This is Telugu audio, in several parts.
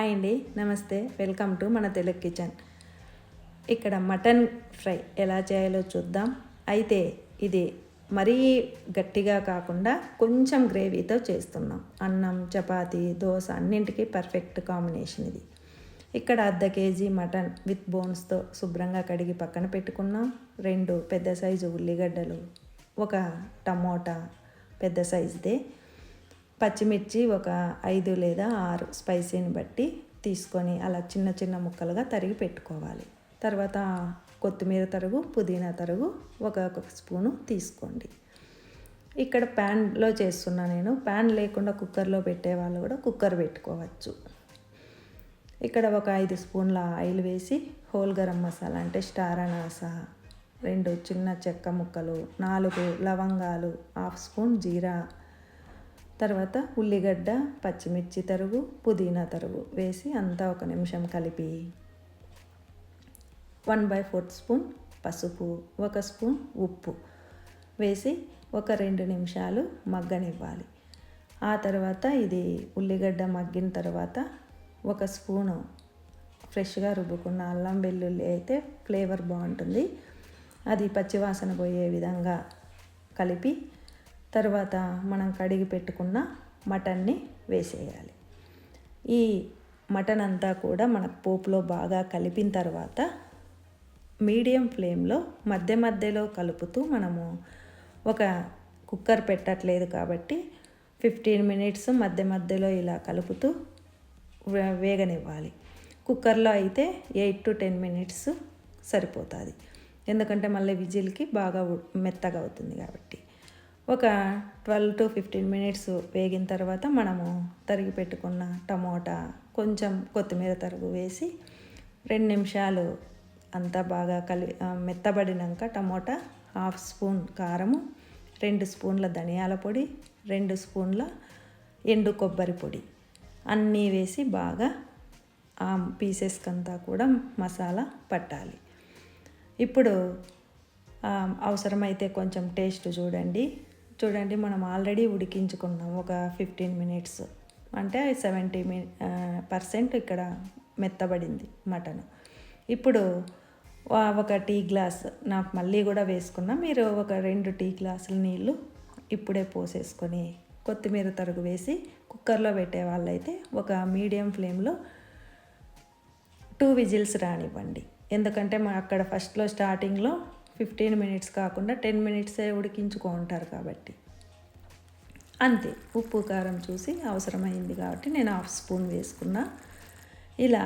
హాయ్ అండి నమస్తే. వెల్కమ్ టు మన తెలుగు కిచెన్. ఇక్కడ మటన్ ఫ్రై ఎలా చేయాలో చూద్దాం. అయితే ఇది మరీ గట్టిగా కాకుండా కొంచెం గ్రేవీతో చేస్తున్నాం. అన్నం చపాతీ దోశ అన్నింటికి పర్ఫెక్ట్ కాంబినేషన్ ఇది. ఇక్కడ అర్ధ కేజీ మటన్ విత్ బోన్స్తో శుభ్రంగా కడిగి పక్కన పెట్టుకున్నాం. రెండు పెద్ద సైజు ఉల్లిగడ్డలు ఒక టమోటా పెద్ద సైజుదే పచ్చిమిర్చి ఒక ఐదు లేదా ఆరు స్పైసీని బట్టి తీసుకొని అలా చిన్న చిన్న ముక్కలుగా తరిగి పెట్టుకోవాలి. తర్వాత కొత్తిమీర తరుగు పుదీనా తరుగు ఒక ఒక స్పూను తీసుకోండి. ఇక్కడ ప్యాన్లో చేస్తున్నా నేను. ప్యాన్ లేకుండా కుక్కర్లో పెట్టే వాళ్ళు కూడా కుక్కర్ పెట్టుకోవచ్చు. ఇక్కడ ఒక ఐదు స్పూన్ల ఆయిల్ వేసి హోల్ గరం మసాలా అంటే స్టార్ అనాస రెండు చిన్న చెక్క ముక్కలు నాలుగు లవంగాలు హాఫ్ స్పూన్ జీరా తర్వాత ఉల్లిగడ్డ పచ్చిమిర్చి తరుగు పుదీనా తరుగు వేసి అంతా ఒక నిమిషం కలిపి. వన్ బై ఫోర్త్ స్పూన్ పసుపు ఒక స్పూన్ ఉప్పు వేసి ఒక రెండు నిమిషాలు మగ్గనివ్వాలి. ఆ తర్వాత ఇది ఉల్లిగడ్డ మగ్గిన తర్వాత ఒక స్పూను ఫ్రెష్గా రుబ్బుకున్న అల్లం వెల్లుల్లి అయితే ఫ్లేవర్ బాగుంటుంది. అది పచ్చివాసన పోయే విధంగా కలిపి తర్వాత మనం కడిగి పెట్టుకున్న మటన్ని వేసేయాలి. ఈ మటన్ అంతా కూడా మనకు పోపులో బాగా కలిపిన తర్వాత మీడియం ఫ్లేమ్లో మధ్య మధ్యలో కలుపుతూ మనము ఒక కుక్కర్ పెట్టట్లేదు కాబట్టి ఫిఫ్టీన్ మినిట్స్ మధ్య మధ్యలో ఇలా కలుపుతూ వేగనివ్వాలి. కుక్కర్లో అయితే ఎయిట్ టు టెన్ మినిట్స్ సరిపోతుంది. ఎందుకంటే మళ్ళీ విజిల్కి బాగా మెత్తగా అవుతుంది కాబట్టి. ఒక ట్వెల్వ్ టు ఫిఫ్టీన్ మినిట్స్ వేగిన తర్వాత మనము తరిగి పెట్టుకున్న టమోటా కొంచెం కొత్తిమీర తరుగు వేసి రెండు నిమిషాలు అంతా బాగా కలి మెత్తబడినాక టమోటా హాఫ్ స్పూన్ కారము రెండు స్పూన్ల ధనియాల పొడి రెండు స్పూన్ల ఎండు కొబ్బరి పొడి. అన్నీ వేసి బాగా ఆ పీసెస్కంతా కూడా మసాలా పట్టాలి. ఇప్పుడు అవసరమైతే కొంచెం టేస్ట్ చూడండి. చూడండి మనం ఆల్రెడీ ఉడికించుకున్నాం ఒక ఫిఫ్టీన్ మినిట్స్. అంటే సెవెంటీ మి పర్సెంట్ ఇక్కడ మెత్తబడింది మటన్. ఇప్పుడు ఒక టీ గ్లాస్ నాకు మళ్ళీ కూడా వేసుకున్నా. మీరు ఒక రెండు టీ గ్లాసుల నీళ్ళు ఇప్పుడే పోసేసుకొని కొత్తిమీర తరుగు వేసి కుక్కర్లో పెట్టే వాళ్ళైతే ఒక మీడియం ఫ్లేమ్లో టూ విజిల్స్ రానివ్వండి. ఎందుకంటే మా అక్కడ ఫస్ట్లో స్టార్టింగ్లో ఫిఫ్టీన్ మినిట్స్ కాకుండా టెన్ మినిట్సే ఉడికించుకుంటారు కాబట్టి. అంతే ఉప్పు కారం చూసి అవసరమైంది కాబట్టి నేను హాఫ్ స్పూన్ వేసుకున్నా. ఇలా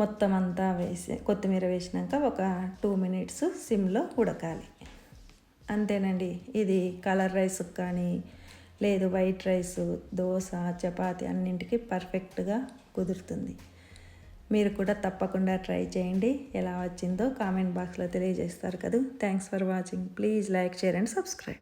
మొత్తం అంతా వేసి కొత్తిమీర వేసినాక ఒక టూ మినిట్స్ సిమ్లో ఉడకాలి. అంతేనండి ఇది కలర్ రైస్ కానీ లేదు వైట్ రైస్ దోశ చపాతి అన్నింటికి పర్ఫెక్ట్గా కుదురుతుంది. మీరు కూడా తప్పకుండా ట్రై చేయండి. ఎలా వచ్చిందో కామెంట్ బాక్స్లో తెలియజేస్తారు కదా. Thanks for watching please like share and subscribe